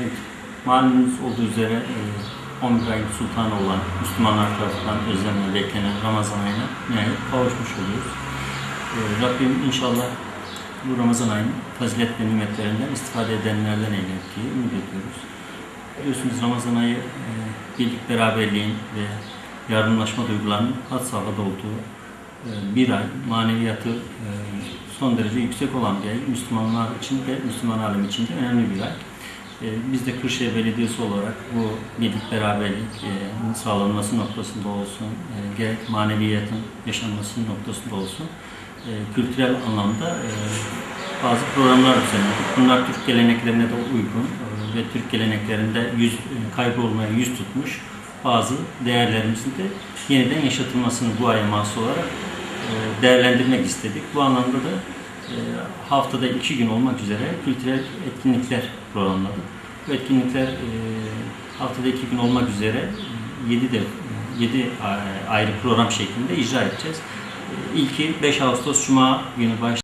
Evet, malumunuz olduğu üzere e, 11 ayın sultanı olan Müslümanlar tarafından özlemle beklenen Ramazan ayına nihayet kavuşmuş oluyoruz. E, Rabbim inşallah bu Ramazan ayının fazilet ve nimetlerinden istifade edenlerden eyler diye ümit ediyoruz. Biliyorsunuz Ramazan ayı e, birlik beraberliğin ve yardımlaşma duygularının had safhada olduğu e, bir ay, maneviyatı e, son derece yüksek olan bir ay. Müslümanlar için de Müslüman alem için de önemli bir ay. E, Biz de Kırşehir Belediyesi olarak bu birlik beraberlik e, sağlanması noktasında olsun, e, gerek maneviyatın yaşanması noktasında olsun, e, kültürel anlamda bazı programlar düzenledik. Bunlar Türk geleneklerine de uygun ve Türk geleneklerinde yüz, kaybolmaya yüz tutmuş bazı değerlerimizin de yeniden yaşatılmasını bu aya mahsus olarak değerlendirmek istedik. Bu anlamda da haftada iki gün olmak üzere kültürel etkinlikler programladık. Bu etkinlikler e, haftada iki gün olmak üzere 7 de 7 ayrı program şeklinde icra edeceğiz. E, İlki 5 Ağustos Cuma günü baş